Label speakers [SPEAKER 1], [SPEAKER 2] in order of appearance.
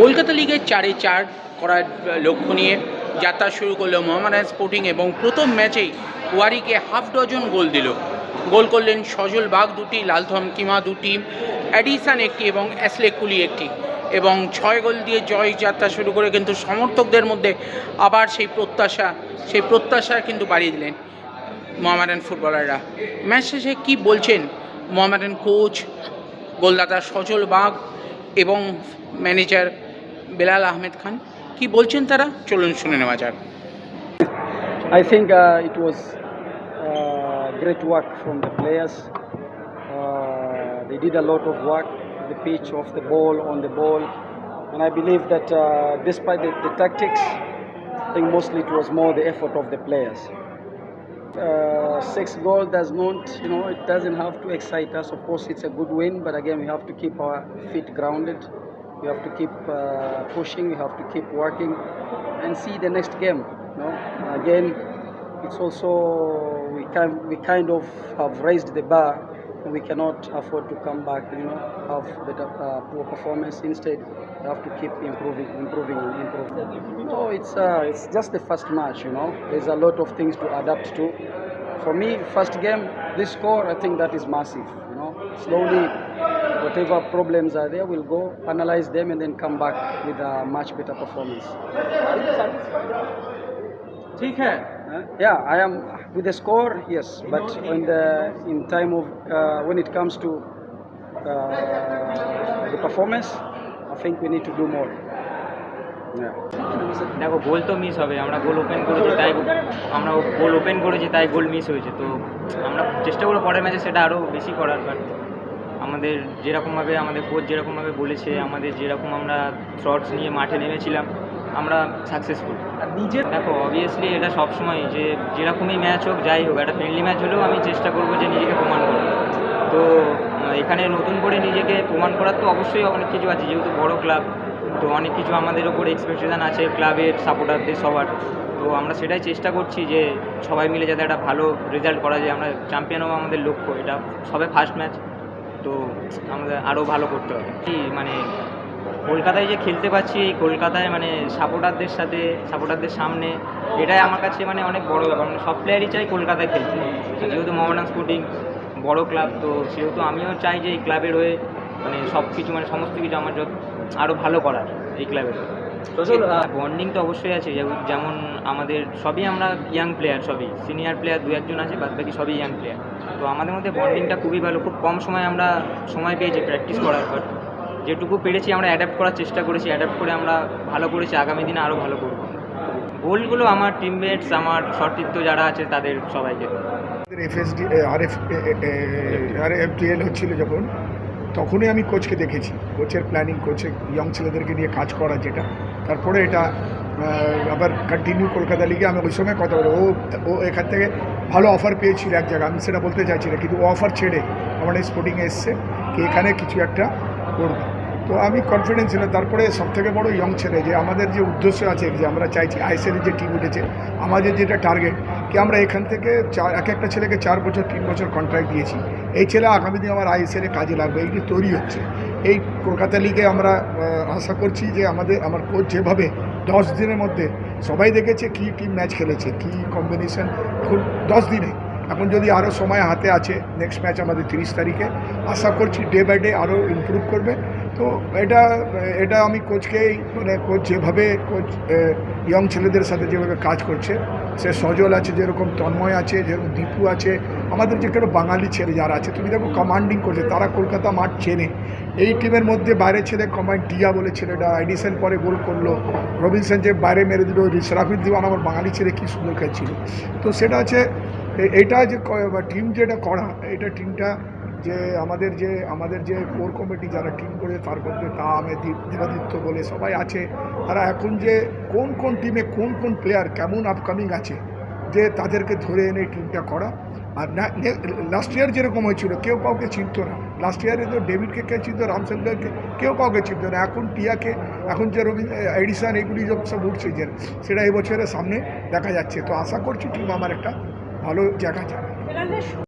[SPEAKER 1] কলকাতা লিগের চারে চার করার লক্ষ্য নিয়ে যাত্রা শুরু করল মোহামেডান স্পোর্টিং এবং প্রথম ম্যাচেই ওয়ারিকে হাফ ডজন গোল দিল। গোল করলেন সজল বাগ দুটি লালথম কিমা দুটি, অ্যাডিসান একটি এবং অ্যাসলেকুলি একটি। এবং ছয় গোল দিয়ে জয় যাত্রা শুরু করে কিন্তু সমর্থকদের মধ্যে আবার সেই প্রত্যাশা সেই প্রত্যাশা কিন্তু বাড়িয়ে দিলেন মোহামেডান ফুটবলাররা। ম্যাচ শেষে কী বলছেন মোহামেডান কোচ, গোলদাতা সজল বাগ এবং ম্যানেজার বেলাল আহমেদ খান কি বলছেন তারা চলুন শুনে নেওয়া যাক
[SPEAKER 2] I think uh, it was uh, great work from the players. Uh, they did a lot of work, the pitch, off the ball, on the ball, and I believe that uh, despite the, the tactics, I think mostly it was more the effort of the players. Uh, six goal does not, you know, it doesn't have to excite us. Of course, it's a good win, but again, we have to keep our feet grounded. We have to keep uh, pushing. We have to keep working, and see the next game. You know, again, it's also we kind we kind of have raised the bar, and we cannot afford to come back. You know, have better uh, poor performance. Instead, we have to keep improving, improving, and improving. No, it's uh, it's just the first match. You know, there's a lot of things to adapt to. For me, first game, this score, I think that is massive. You know, slowly, whatever problems are there, we'll go analyze them and then come back with a much better performance.
[SPEAKER 1] ঠিক হ্যাঁ
[SPEAKER 2] Uh, yeah, I am with the score, yes, but when the in time of uh, when it comes to uh, the performance, I think we need to do more. Yeah.
[SPEAKER 3] দেখো গোল তো miss হবে আমরা গোল open করেছি তাই আমরা গোল open করেছি তাই goal miss হয়েছে তো আমরা চেষ্টা করবো পরের ম্যাচে সেটা আরও বেশি করার বাট আমাদের যেরকমভাবে, আমাদের কোচ যেরকমভাবে বলেছে, আমাদের যেরকম আমরা থ্রটস নিয়ে মাঠে নেমেছিলাম, আমরা সাকসেসফুল আর
[SPEAKER 1] নিজের
[SPEAKER 3] দেখো অবভিয়াসলি এটা সবসময় যে যেরকমই ম্যাচ হোক, যাই হোক, একটা ফ্রেন্ডলি ম্যাচ হলেও আমি চেষ্টা করব যে নিজেকে প্রমাণ করার। তো এখানে নতুন করে নিজেকে প্রমাণ করার তো অবশ্যই অনেক কিছু আছে, যেহেতু বড় ক্লাব তো অনেক কিছু আমাদের ওপর এক্সপেকটেশান আছে ক্লাবের সাপোর্টারদের সবার। তো আমরা সেটাই চেষ্টা করছি যে সবাই মিলে যাতে একটা ভালো রেজাল্ট করা যায়। আমরা চ্যাম্পিয়ন হওয়া আমাদের লক্ষ্য, এটা সবে ফার্স্ট ম্যাচ তো আমাদের আরও ভালো করতে হবে। কি মানে কলকাতায় যে খেলতে পারছি এই কলকাতায় মানে সাপোর্টারদের সাথে সাপোর্টারদের সামনে, এটাই আমার কাছে মানে অনেক বড় ব্যাপার। মানে সব প্লেয়ারই চাই কলকাতায় খেলতে। যেহেতু মোহামেডান স্পোর্টিং বড় ক্লাব তো সেহেতু আমিও চাই যে এই ক্লাবের হয়ে মানে সব কিছু মানে সমস্ত কিছু আমার আরও ভালো করার এই ক্লাবের বন্ডিং তো অবশ্যই আছে যেমন- যেমন আমাদের সবই আমরা ইয়াং প্লেয়ার সবই। সিনিয়র প্লেয়ার দু একজন আছে বাদ বাকি সবই ইয়াং প্লেয়ার তো আমাদের মধ্যে বন্ডিংটা খুবই ভালো খুব কম সময় আমরা সময় পেয়েছি প্র্যাকটিস করার পর। যেটুকু পেরেছি আমরা অ্যাডাপ্ট করার চেষ্টা করেছি অ্যাডাপ্ট করে আমরা ভালো করেছি আগামী দিনে আরও ভালো করব। গোলগুলো আমার টিমমেটস আমার সতীর্থ যারা আছে তাদের সবাইকে।
[SPEAKER 4] এফএসডি আর এফ আর এফডিএল হচ্ছিল যখন তখনই আমি কোচকে দেখেছি। কোচের প্ল্যানিং কোচের ইয়ং ছেলেদেরকে নিয়ে কাজ করা যেটা। তারপরে এটা আবার কন্টিনিউ কলকাতা লিগে আমি ওই সময় কথা বলি ও ও এখান থেকে ভালো অফার পেয়েছিল এক জায়গায়। আমি সেটা বলতে চাইছি না, কিন্তু ও অফার ছেড়ে আমাদের স্পোর্টিংয়ে এসছে কি এখানে কিছু একটা করবে। তো আমি কনফিডেন্স ছিলাম। তারপরে সবথেকে বড় ইয়ং ছেলে যে আমাদের যে উদ্দেশ্য আছে, যে আমরা চাইছি আইএসএলের যে টিম উঠেছে, আমাদের যেটা টার্গেট কি আমরা এখান থেকে চার, এক একটা ছেলেকে চার বছর, তিন বছর কন্ট্রাক্ট দিয়েছি। এই ছেলে আগামী দিনে আমার আইএসএলে কাজে লাগবে এইটি তৈরি হচ্ছে। এই কলকাতা লিগে আমরা আশা করছি যে আমাদের, আমার কোচ যেভাবে দশ দিনের মধ্যে, সবাই দেখেছে কী টিম ম্যাচ খেলেছে, কী কম্বিনেশন এখন দশ দিনে। এখন যদি আরও সময় হাতে আছে নেক্সট ম্যাচ আমাদের তিরিশ তারিখে, আশা করছি ডে বাই ডে আরও ইমপ্রুভ করবে। তো এটা এটা আমি কোচকেই মানে কোচ যেভাবে, কোচ ইয়ং ছেলেদের সাথে যেভাবে কাজ করছে, সে সজল আছে যেরকম তন্ময় আছে, যেরকম দীপু আছে আমাদের যে কোনো বাঙালি ছেলে যারা আছে, তুমি দেখো কমান্ডিং করছে, তারা কলকাতা মাঠ চেনে। এই টিমের মধ্যে বাইরে ছেলে কমান্ড টিয়া বলে ছেলেটা, এডিসন পরে গোল করল, রবিনসন যে বাইরে মেরে দিল রিসরাফিদ দিওয়ান, আমার বাঙালি ছেলে কী সুন্দর খেলছিল। তো সেটা এ- এটা যে টিম যেটা করা, এটা টিমটা যে আমাদের যে আমাদের যে কোর কমিটি যারা টিম করে, তার মধ্যে তা আমেদ দেবাদিত্য বলে সবাই আছে। তারা এখন যে কোন কোন টিমে কোন কোন প্লেয়ার কেমন আপকামিং আছে যে তাদেরকে ধরে এনে টিমটা করা। আর লাস্ট ইয়ার যেরকম হয়েছিল, কেউ কাউকে চিনত না। লাস্ট ইয়ারে তো ডেভিডকে কে চিনত, রামচন্দ্রকে, কেউ কাউকে চিনত না। এখন টিয়াকে, এখন যে রবি এডিসন, এগুলি সব উঠছে যে সেটা এবছরের সামনে দেখা যাচ্ছে। তো আশা করছি, টিম আমার একটা ভালো জায়গা যাবে।